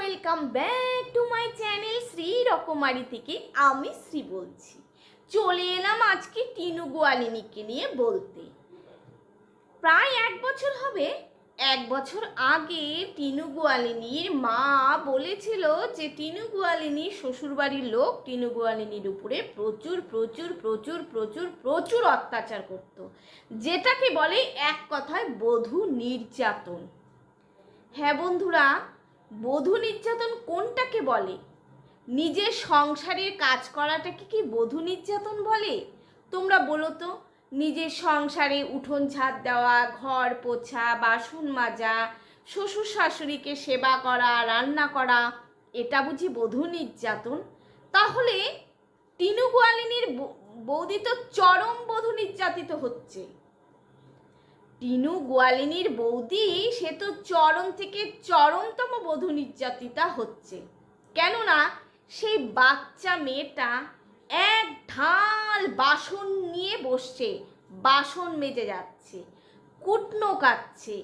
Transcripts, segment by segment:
Welcome back to my channel Shri Rokomari থেকে আমি শ্রী বলছি। চলে এলাম আজকে টিনু গোয়ালিনীকে নিয়ে বলতে। প্রায় এক বছর হবে, এক বছর আগে টিনু গোয়ালিনীর মা বলেছিল যে টিনু গোয়ালিনীর শ্বশুরবাড়ির লোক, টিনু গোয়ালিনীর উপরে প্রচুর প্রচুর প্রচুর প্রচুর প্রচুর অত্যাচার করত, যেটাকে বলে এক কথায় বধূ নির্যাতন। হ্যাঁ বন্ধুরা বধূ নির্যাতন কোনটাকে বলে? নিজের সংসারের কাজ করাটাকে কি বধূ নির্যাতন বলে? তোমরা বলো তো, নিজের সংসারে উঠোন ছাদ দেওয়া, ঘর পোছা, বাসন মাজা, শ্বশুর শাশুড়িকে সেবা করা, রান্না করা, এটা বুঝি বধূ নির্যাতন? তাহলে টিনু গোয়ালিনীর বৌদি তো চরম বধূ নির্যাতিত হচ্ছে। টিনু গোয়ালিনীর বৌদি, সে তো চরম থেকে চরমতম বধূ নির্যাতিতা হচ্ছে। কেননা সেই বাচ্চা মেয়েটা এক ঢাল বাসন নিয়ে বসছে, বাসন মেজে যাচ্ছে, কুটনো কাচ্ছে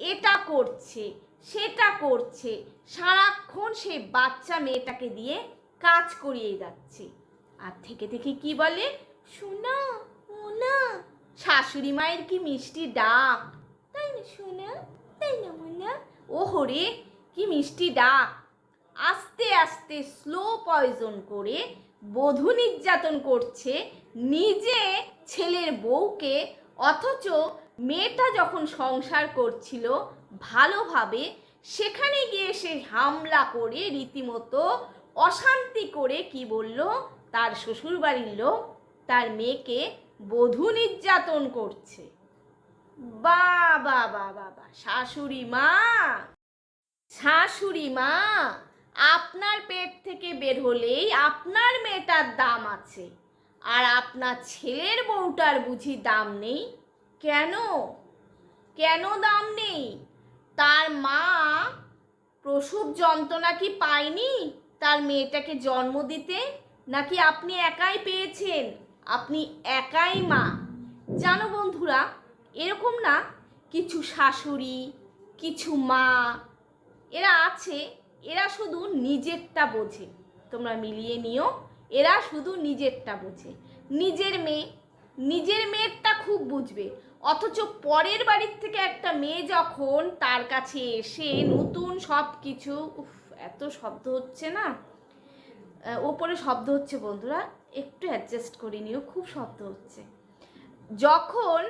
এটা করছে, সেটা করছে, সারাক্ষণ সেই বাচ্চা মেয়েটাকে দিয়ে কাজ করিয়ে যাচ্ছে। আর থেকে থেকে কি বলে? শোনা শাশুড়ি মায়ের কি মিষ্টি ডাক? তাই না শোনা তাই না মোনা ও হরে কি মিষ্টি ডাক। আস্তে আস্তে স্লো পয়জন করে বধূ নির্যাতন করছে নিজে ছেলের বউকে, অথচ মেয়েটা যখন সংসার করছিল ভালোভাবে, সেখানে গিয়ে সে হামলা করে রীতিমতো অশান্তি করে, কি বলল? তার শ্বশুরবাড়ির লোক, তার মেয়েকে বধূ নির্যাতন করছে। বা বা বা বা বা, শাশুড়ি মা শাশুড়ি মা, আপনার পেট থেকে বের হলেই আপনার মেয়েটার দাম আছে। আর আপনার ছেলের বউটার বুঝি দাম নেই? কেন? কেন দাম নেই? তার মা প্রসব যন্ত্রণা কি পায়নি? তার মেয়েটাকে জন্ম দিতে? নাকি আপনি একাই পেয়েছেন? আপনি একাই মা। জানো বন্ধুরা, এরকম না কিছু শাশুড়ি, কিছু মা, এরা আছে, এরা শুধু নিজেরটা বোঝে। তোমরা মিলিয়ে নিও, এরা শুধু নিজেরটা বোঝে। নিজের মেয়ে, নিজের মেয়েরটা খুব বুঝবে। অথচ পরের বাড়ির থেকে একটা মেয়ে যখন তার কাছে এসে নতুন সব কিছু উফ, এত শব্দ হচ্ছে না? ওপরে শব্দ হচ্ছে বন্ধুরা একটু অ্যাডজাস্ট করে নিও, খুব শব্দ হচ্ছে। যখন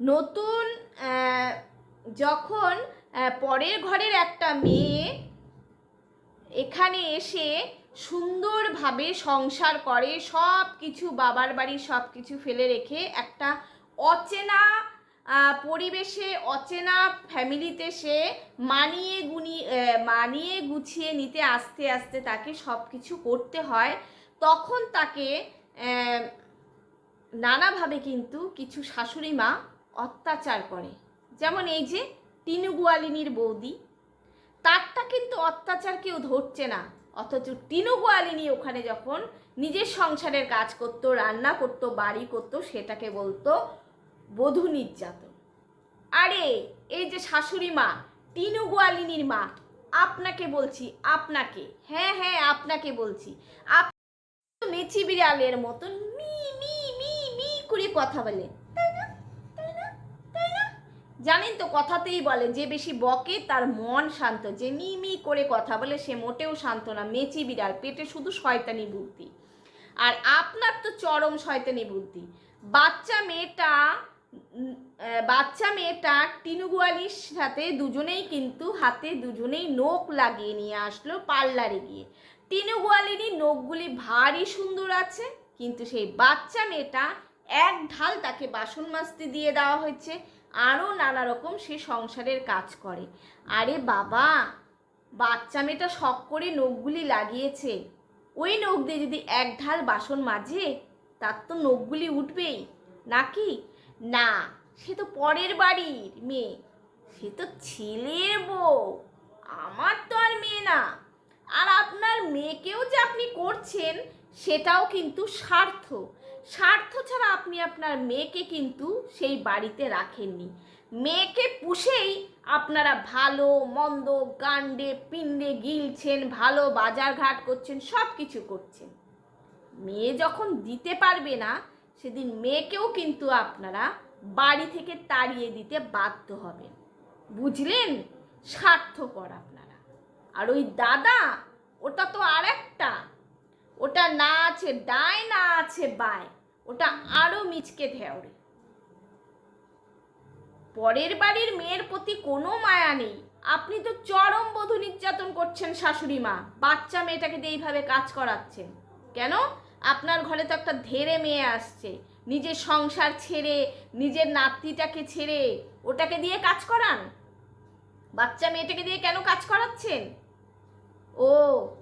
নতুন যখন পরের ঘরের একটা মেয়ে এখানে এসে সুন্দরভাবে সংসার করে সব কিছু বাবার বাড়ির সব কিছু ফেলে রেখে একটা অচেনা পরিবেশে অচেনা ফ্যামিলিতে সে মানিয়ে গুনি মানিয়ে গুছিয়ে নিতে আস্তে আস্তে তাকে সব কিছু করতে হয়। তখন তাকে নানাভাবে কিন্তু কিছু শাশুড়ি মা অত্যাচার করে। যেমন এই যে টিনু গোয়ালিনীর বৌদি, তারটা কিন্তু অত্যাচার কেউ ধরছে না। অথচ টিনু গোয়ালিনী ওখানে যখন নিজের সংসারের কাজ করতো, রান্না করতো, বাড়ি করতো, সেটাকে বলতো বধূ নির্যাতন। আরে, এই যে শাশুড়ি মা, টিনু গোয়ালিনীর মা, আপনাকে বলছি, আপনাকে হ্যাঁ হ্যাঁ আপনাকে বলছি আপ মেচি বিড়ালের মতন মি মি মি মি করে কথা বলে জানেন তো, কথাতেই বলে যে বেশি বকে, তার মন শান্ত। যে মি মি করে কথা বলে, সে মোটেও শান্ত না। মেচি বিড়াল, পেটে শুধু শয়তানি বুদ্ধি। আর আপনার তো চরম শয়তানি বুদ্ধি। বাচ্চা মেয়েটা বাচ্চা মেয়েটা টিনুগুয়ালির সাথে দুজনেই কিন্তু হাতে দুজনেই নোক লাগিয়ে নিয়ে আসলো পার্লারে গিয়ে। টিনু গোয়ালিনীর নখগুলি ভারী সুন্দর আছে, কিন্তু সেই বাচ্চা মেয়েটা এক ঢাল তাকে বাসন মাজতে দিয়ে দেওয়া হয়েছে, আরও নানা রকম সে সংসারের কাজ করে। আরে বাবা, বাচ্চা মেয়েটা শখ করে নখগুলি লাগিয়েছে। ওই নখ দিয়ে যদি এক ঢাল বাসন মাজে, তার তো নখগুলি উঠবেই। নাকি? না, সে তো পরের বাড়ির মেয়ে। সে তো ছেলের বউ। আমার তো আর মেয়ে না। আর আপনার মেয়েকেও যে আপনি করছেন, সেটাও কিন্তু স্বার্থ। স্বার্থ ছাড়া আপনি আপনার মেয়েকে কিন্তু সেই বাড়িতে রাখেননি। মেয়েকে পুষেই আপনারা ভালো, মন্দ গান্ডে পিণ্ডে গিলছেন, ভালো বাজার ঘাট করছেন সব কিছু করছেন। মেয়ে যখন দিতে পারবে না সেদিন মেয়েকেও কিন্তু আপনারা বাড়ি থেকে তাড়িয়ে দিতে বাধ্য হবেন। বুঝলেন? স্বার্থপর আপনারা। আর ওই দাদা, ওটা তো আর একটা ওটা না আছে ডায় না আছে বায় ওটা আরও মিচকে ধেওড়ে পরের বাড়ির মেয়ের প্রতি কোনো মায়া নেই। আপনি তো চরম বধূ নির্যাতন করছেন শাশুড়ি মা। বাচ্চা মেয়েটাকে দিয়ে এইভাবে কাজ করাচ্ছেন। কেন? আপনার ঘরে তো একটা ধেরে মেয়ে আসছে। নিজের সংসার ছেড়ে, নিজের নাতিটাকে ছেড়ে, ওটাকে দিয়ে কাজ করান? বাচ্চা মেয়েটাকে দিয়ে কেন কাজ করাচ্ছেন? ও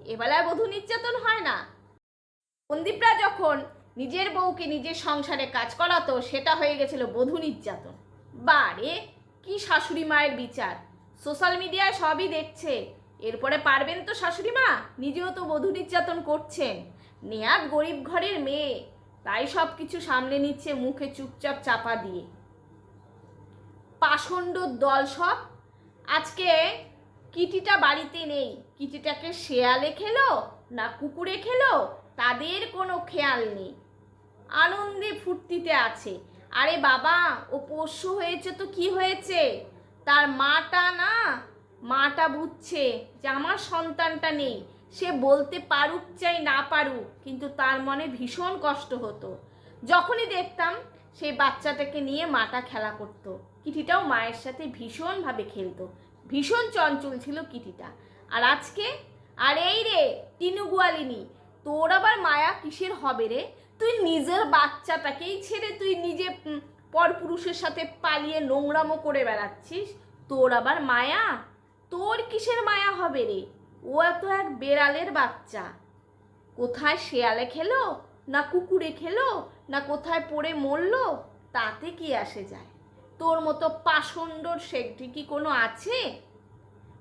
এবেলায় বধূ নির্যাতন হয় না। সন্দীপরা যখন নিজের বউকে নিজের সংসারে কাজ করাতো, সেটা হয়ে গেছিল বধূ নির্যাতন। বারে, কি শাশুড়ি মায়ের বিচার? সোশ্যাল মিডিয়ায় সবই দেখছে। এরপরে পারবেন তো শাশুড়ি মা? নিজেও তো বধূ নির্যাতন করছেন। নেহাত গরিব ঘরের মেয়ে। তাই সব কিছু সামলে নিচ্ছে মুখে চুপচাপ চাপা দিয়ে। পাষণ্ডর দল সব, আজকে কিটিটা বাড়িতে নেই। কিটিটাকে শেয়ালে খেলো না কুকুরে খেলো, তাদের কোনো খেয়াল নেই। আনন্দে ফুর্তিতে আছে। আরে বাবা, ও পোষ্য হয়েছে তো কি হয়েছে? তার মাটা না, মাটা বুঝছে যে আমার সন্তানটা নেই। সে বলতে পারুক চাই না পারুক, কিন্তু তার মনে ভীষণ কষ্ট হতো। যখনই দেখতাম সেই বাচ্চাটাকে নিয়ে মাটা খেলা করতো। কিটিটাও মায়ের সাথে ভীষণভাবে খেলতো। ভীষণ চঞ্চল ছিল কিটিটা। আর আজকে? আর এই রে, টিনু গোয়ালিনী, তোর আবার মায়া কিসের হবে রে? তুই নিজের বাচ্চাটাকেই ছেড়ে তুই নিজে পরপুরুষের সাথে পালিয়ে নোংরামো করে বেড়াচ্ছিস? তোর আবার মায়া? তোর কিসের মায়া হবে রে? ও এত এক বেড়ালের বাচ্চা। কোথায় শেয়ালে খেলো, না কুকুরে খেলো, না কোথায় পড়ে মরলো, তাতে কি আসে যায়? তোর মতো পাষণ্ডর সেটি কি কোনো আছে?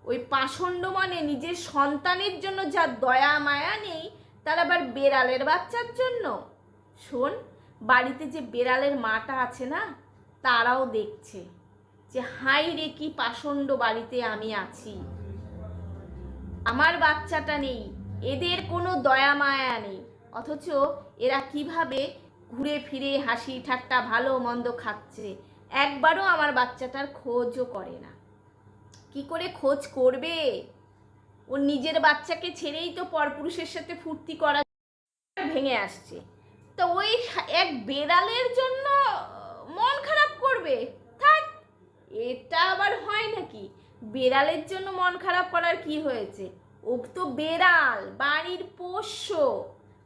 ওই পাষণ্ড মানে নিজের সন্তানের জন্য যা দয়া, মায়া নেই, তার আবার বেড়ালের বাচ্চার জন্য? শোন, বাড়িতে যে বেড়ালের মাটা আছে না, তারাও দেখছে যে হাই রে কি পাষণ্ড বাড়িতে আমি আছি। আমার বাচ্চাটা নেই, এদের কোনো দয়া মায়া নেই। অথচ এরা কীভাবে ঘুরে ফিরে হাসি ঠাট্টা ভালো মন্দ খাচ্ছে, একবারও আমার বাচ্চাটার খোঁজও করে না। কি করে খোঁজ করবে? ও নিজের বাচ্চাকে ছেড়েই তো পরপুরুষের সাথে ফুর্তি করা ভেঙে আসছে। তো ওই এক বেড়ালের জন্য মন খারাপ করবে থাক এটা আবার হয় নাকি বেড়ালের জন্য মন খারাপ করার কি হয়েছে? ও তো বেড়াল বাড়ির পোষ্য।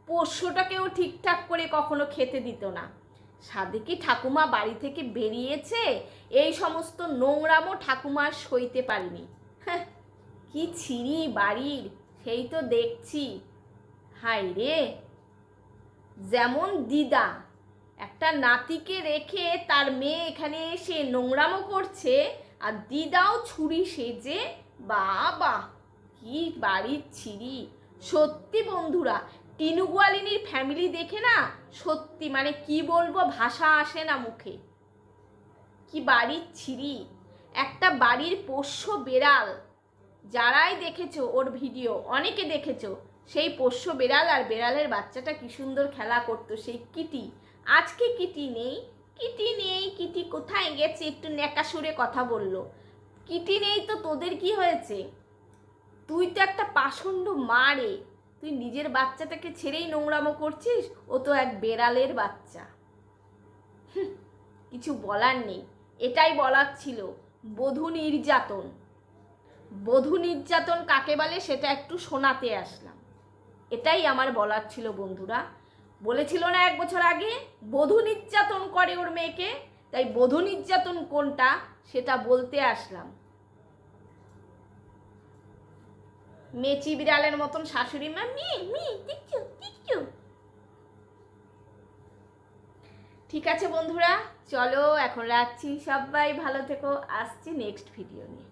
পোষ্যটাকেও ঠিকঠাক করে কখনো খেতে দিত না। সাদে কি ঠাকুমা বাড়ি থেকে বেরিয়েছে? এই সমস্ত নোংরামও ঠাকুমা সইতে পারিনি। কি ছিঁড়ি বাড়ির, সেই তো দেখছি। হাই রে! যেমন দিদা, একটা নাতিকে রেখে তার মেয়ে এখানে এসে নোংরামো করছে আর দিদাও ছুরি সেজে, বাবা, কি বাড়ির ছিরি। সত্যি বন্ধুরা, টিনু গোয়ালিনীর ফ্যামিলি দেখে না সত্যি মানে কি বলব, ভাষা আসে না মুখে। কি বাড়ির ছিরি, একটা বাড়ির পোষ্য বেড়াল। যারাই দেখেছ ওর ভিডিও অনেকে দেখেছ, সেই পোষ্য বেড়াল আর বেড়ালের বাচ্চাটা কি সুন্দর খেলা করতো, সেই কিটি। আজকে কিটি নেই কিটি নেই কিটি কোথায় গেছে? একটু ন্যাকা সুরে কথা বলল। কিটি নেই তো তোদের কি হয়েছে? তুই তো একটা পাষণ্ড মা রে। তুই নিজের বাচ্চাটাকে ছেড়েই নোংরামো করছিস, ও তো এক বেড়ালের বাচ্চা। কিছু বলার নেই। এটাই বলার ছিল। বধূ নির্যাতন। বধূ নির্যাতন কাকে বলে সেটা একটু শোনাতে আসলাম। এটাই আমার বলার ছিল বন্ধুরা। বলেছিল না এক বছর আগে, বধূ নির্যাতন করে ওর মেয়েকে, তাই বধূ নির্যাতন কোনটা সেটা বলতে আসলাম। মেচি বিড়ালের মতন শাশুড়ি মা, মি মি টিকচু টিকচু ঠিক আছে বন্ধুরা, চলো, এখন রাখছি সবাই, ভালো থেকো, আসছি নেক্সট ভিডিও নিয়ে।